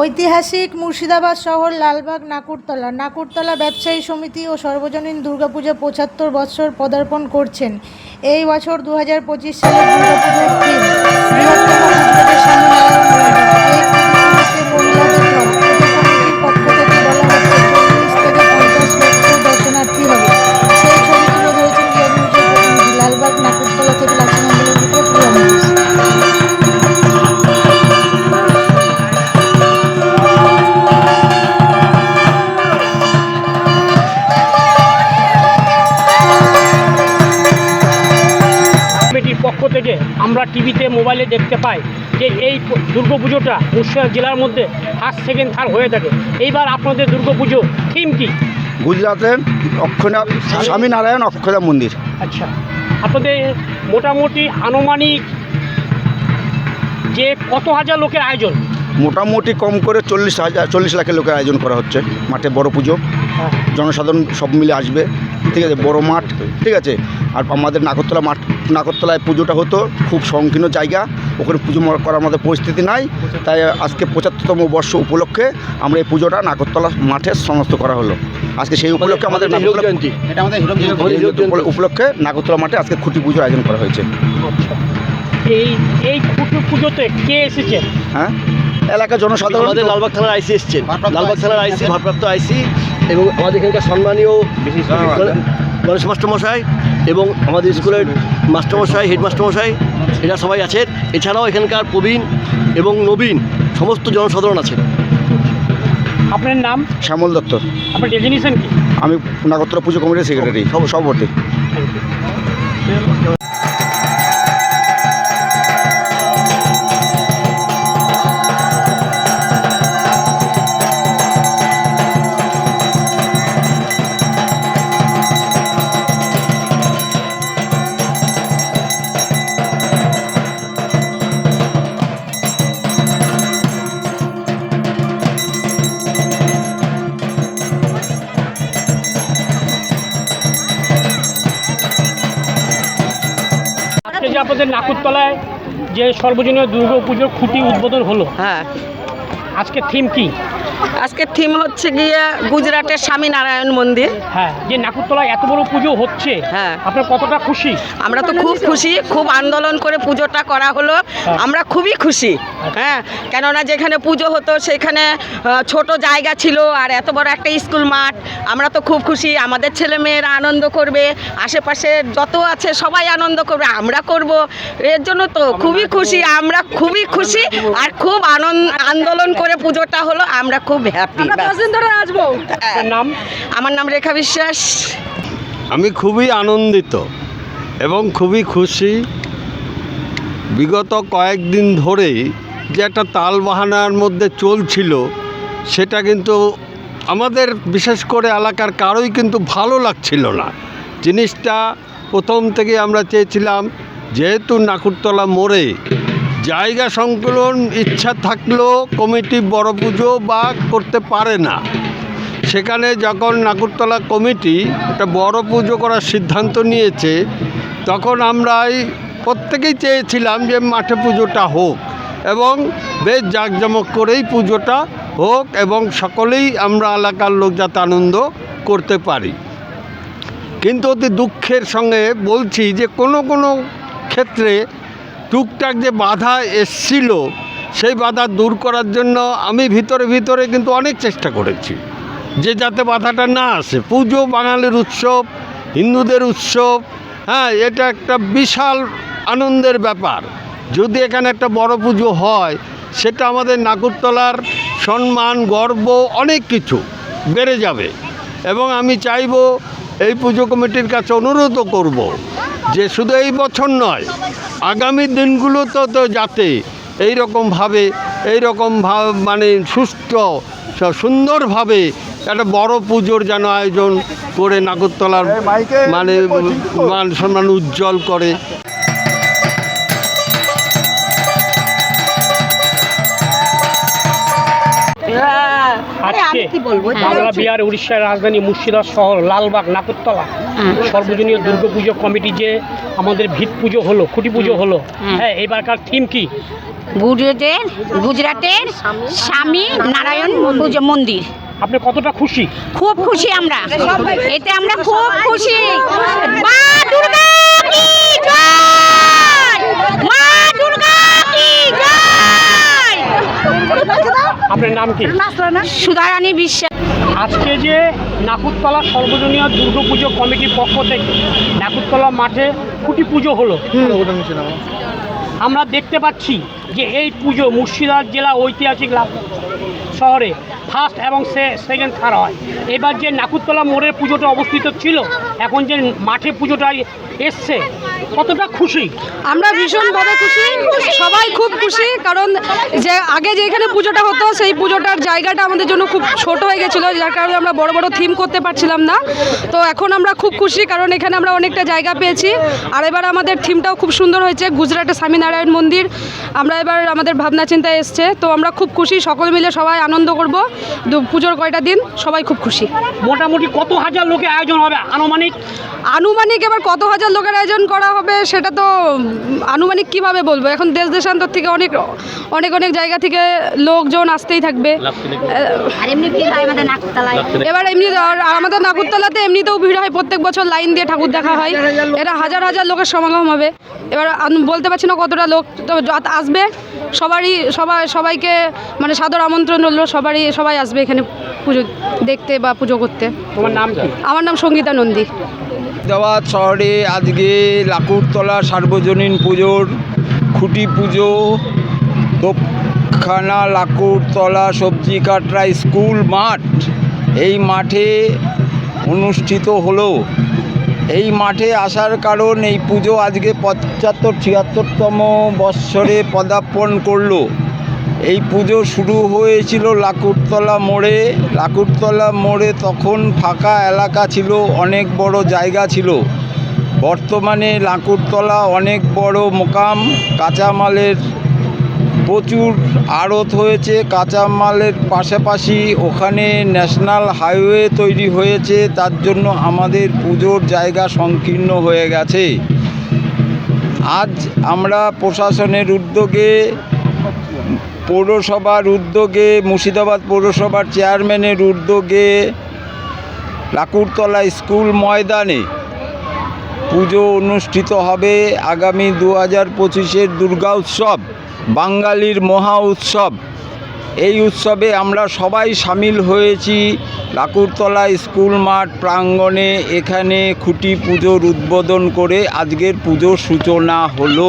ঐতিহাসিক মুর্শিদাবাদ শহর লালবাগ নাকুরতলা। নাকুরতলা ব্যবসায়ী সমিতি ও সর্বজনীন দুর্গাপুজো পঁচাত্তর বছর পদার্পণ করছেন। এই বছর দু হাজার পঁচিশ সালে দুর্গাপুজোর থিম বৃহত্তম গুজরাটের টিভিতে মোবাইলে দেখতে পাই যে এই দুর্গা পুজোটা মুর্শিদাবাদ জেলার মধ্যে ফার্স্ট সেকেন্ড থার্ড হয়ে থাকে। এইবার আপনাদের দুর্গা পুজো থিম কি? গুজরাটের অক্ষয়নাথ স্বামীনারায়ণ অক্ষয়নাথ মন্দির। আচ্ছা। আপনাদের মোটামুটি আনুমানিক যে কত হাজার লোকের আয়োজন? মোটামুটি কম করে চল্লিশ হাজার চল্লিশ লাখের লোকের আয়োজন করা হচ্ছে। মাঠে বড় পুজো। জনসাধারণ সব মিলে আসবে। ঠিক আছে বড় মাঠ ঠিক আছে। আর আমাদের নাগরতলা মাঠ নাগরতলায় পুজোটা হতো খুব সংকীর্ণ জায়গা। ওখানে পুজো করার আমাদের পরিস্থিতি নাই। তাই আজকে পঁচাত্তরতম বর্ষ উপলক্ষে আমরা এই পুজোটা নাগরতলা মাঠে সমস্ত করা হলো। আজকে সেই উপলক্ষে আমাদের উপলক্ষে নাগরতলা মাঠে আজকে খুঁটি পুজোর আয়োজন করা হয়েছে। এই এই খুঁটি পুজোতে কে এসেছে? হ্যাঁ? এলাকার জনসাধারণ আমাদের লালবাগ থানার আইসি এসছেন। লালবাগ থানার আইসি। ভারপ্রাপ্ত আইসি। এবং আমাদের এখানকার সম্মানীয় গণ- গণেশ মাস্টারমশাই এবং আমাদের স্কুলের মাস্টারমশাই হেডমাস্টারমশাই এরা সবাই আছেন। এছাড়াও এখানকার প্রবীণ এবং নবীন সমস্ত জনসাধারণ আছেন। আপনার নাম? শ্যামল দত্ত। আপনার ডেজিনেশন কি? আমি নাগরতলা পুজো কমিটির সেক্রেটারি। সভাপতি আপনাদের নাকুরতলায় যে সর্বজনীয় দুর্গা পুজোর খুঁটি উদ্বোধন হলো হ্যাঁ। আজকে থিম কি? আজকের থিম হচ্ছে গিয়ে গুজরাটের স্বামীনারায়ণ মন্দির। হ্যাঁ যে নাকুরতলায় এত বড় পুজো হচ্ছে হ্যাঁ। আপনার কতটা খুশি? আমরা তো খুব খুশি খুব আন্দোলন করে পুজোটা করা হলো আমরা খুবই খুশি হ্যাঁ। কেননা যেখানে পুজো হতো সেখানে ছোট জায়গা ছিল আর এত বড় একটা স্কুল মাঠ আমরা তো খুব খুশি আমাদের ছেলে মেয়েরা আনন্দ করবে আশেপাশে যত আছে সবাই আনন্দ করবে আমরা করব এর জন্য তো খুবই খুশি আমরা খুবই খুশি আর খুব আনন্দ আন্দোলন করে পুজোটা হলো আমরা খুব হ্যাপি ধরে আসব নাম? আমার নাম রেখা বিশ্বাস। আমি খুবই আনন্দিত এবং খুবই খুশি। বিগত কয়েকদিন ধরেই যে একটা তালবাহানার মধ্যে চলছিল সেটা কিন্তু আমাদের বিশেষ করে এলাকার কারোই কিন্তু ভালো লাগছিল না। জিনিসটা প্রথম থেকে আমরা চেয়েছিলাম যেহেতু নাকুরতলা মোড়ে জায়গা সংকলন, ইচ্ছা থাকলেও কমিটি বড় পুজো বা করতে পারে না। সেখানে যখন নাকুরতলা কমিটি একটা বড় পুজো করার সিদ্ধান্ত নিয়েছে, তখন আমরা এই প্রত্যেকেই চেয়েছিলাম যে মাঠে পুজোটা হোক এবং বেশ জাঁকজমক করেই পুজোটা হোক এবং সকলেই আমরা এলাকার লোক যাতে আনন্দ করতে পারি। কিন্তু অতি দুঃখের সঙ্গে বলছি যে কোনো কোনো ক্ষেত্রে টুকটাক যে বাধা এসছিল, সেই বাধা দূর করার জন্য আমি ভিতরে ভিতরে কিন্তু অনেক চেষ্টা করেছি। যে যাতে বাধাটা না আসে। পুজো, বাঙালির উৎসব, হিন্দুদের উৎসব হ্যাঁ এটা একটা বিশাল আনন্দের ব্যাপার। যদি এখানে একটা বড় পুজো হয়, সেটা আমাদের নাকুরতলার সম্মান, গর্ব, অনেক কিছু বেড়ে যাবে। এবং আমি চাইব এই পুজো কমিটির কাছে অনুরোধও করব যে শুধু এই বছর নয় আগামী দিনগুলো তো তো যাতে এইরকমভাবে এইরকমভাবে এই রকম ভাব মানে সুস্থ সুন্দরভাবে একটা বড় পুজোর যেন আয়োজন করে নাগরতলার মানে মান সম্মান উজ্জ্বল করে। আজকে বাংলা বিহার উড়িষ্যার রাজধানী মুর্শিদাবাদ শহর লালবাগ নাকুরতলা সর্বজনীয় দুর্গাপুজো কমিটি যে আমাদের ভিত পুজো হলো খুঁটি পুজো হলো হ্যাঁ এবারকার থিম কি? গুজরাটের গুজরাটের স্বামী নারায়ণ পুজো মন্দির। আপনি কতটা খুশি? খুব খুশি আমরা। এতে আমরা খুব খুশি। মা দুর্গা কি জয়? মা দুর্গা কি জয় আপনার নাম কি? সুধারানী বিশ্বাস। আজকে যে নাকুরতলা সর্বজনীয় দুর্গাপুজো কমিটির পক্ষ থেকে নাকুরতলা মাঠে খুঁটি পুজো হলো। আমরা দেখতে পাচ্ছি যে এই পুজো মুর্শিদাবাদ জেলা ঐতিহাসিক লাভ- শহরে ফার্স্ট এবং সেকেন্ড থার্ড হয়। এবার যে নাকুরতলা মোড়ের পুজোটা অবস্থিত ছিল এখন যে মাঠে পুজোটা এসছে কতটা খুশি? আমরা ভীষণভাবে খুশি। সবাই খুব খুশি কারণ যে আগে যেখানে পুজোটা হতো সেই পুজোটার জায়গাটা আমাদের জন্য খুব ছোট হয়ে গেছিল যার কারণে আমরা বড় বড় থিম করতে পারছিলাম না। তো এখন আমরা খুব খুশি কারণ এখানে আমরা অনেকটা জায়গা পেয়েছি। আর এবার আমাদের থিমটাও খুব সুন্দর হয়েছে গুজরাটের স্বামীনারায়ণ মন্দির। আমরা এবার আমাদের ভাবনা চিন্তায় এসছে তো আমরা খুব খুশি সকল মিলে সবাই আনন্দ করব পুজোর কয়টা দিন সবাই খুব খুশি। মোটামুটি কত হাজার লোকের আয়োজন হবে আনুমানিক? আনুমানিক এবার কত হাজার লোকের আয়োজন করা হবে সেটা তো আনুমানিক কীভাবে বলব? এখন দেশ দেশান্তর থেকে অনেক অনেক অনেক জায়গা থেকে লোকজন আসতেই থাকবে। এবার এমনি আমাদের নাকুরতলাতে এমনিতেও ভিড় হয় প্রত্যেক বছর লাইন দিয়ে ঠাকুর দেখা হয়। এটা হাজার হাজার লোকের সমাগম হবে। এবার আমি বলতে পারছি না কতটা লোক তো আসবে। সবারই সবাই সবাইকে মানে সাদর আমন্ত্রণ রইল সবারই সবাই আসবে এখানে পুজো দেখতে বা পুজো করতে। তোমার নাম আমার নাম সঙ্গীতা নন্দী। মুর্শিদাবাদ শহরে আজকে লাকুরতলা সার্বজনীন পুজোর খুঁটি পুজো, দোপখানা লাকুরতলা সবজি কাটরা, স্কুল মাঠ। এই মাঠে অনুষ্ঠিত হলো। এই মাঠে আসার কারণ এই পুজো আজকে পঁচাত্তর, ছিয়াত্তরতম বৎসরে পদার্পণ করল। এই পুজো শুরু হয়েছিল লাকুরতলা মোড়ে। লাকুরতলা মোড়ে তখন ফাঁকা এলাকা ছিল, অনেক বড় জায়গা ছিল। বর্তমানে লাকুরতলা অনেক বড় মোকাম, কাঁচামালের প্রচুর আড়ত হয়েছে, কাঁচামালের পাশাপাশি ওখানে ন্যাশনাল হাইওয়ে তৈরি হয়েছে, তার জন্য আমাদের পুজোর জায়গা সংকীর্ণ হয়ে গেছে। আজ আমরা প্রশাসনের উদ্যোগে, পৌরসভার উদ্যোগে, মুর্শিদাবাদ পৌরসভার চেয়ারম্যানের উদ্যোগে লাকুরতলা স্কুল ময়দানে পুজো অনুষ্ঠিত হবে আগামী দু হাজার পঁচিশের দুর্গা উৎসব, বাঙালির মহা উৎসব। এই উৎসবে আমরা সবাই সামিল হয়েছি। লাকুরতলা স্কুল মাঠ প্রাঙ্গণে এখানে খুঁটি পুজোর উদ্বোধন করে আজকের পুজোর সূচনা হলো।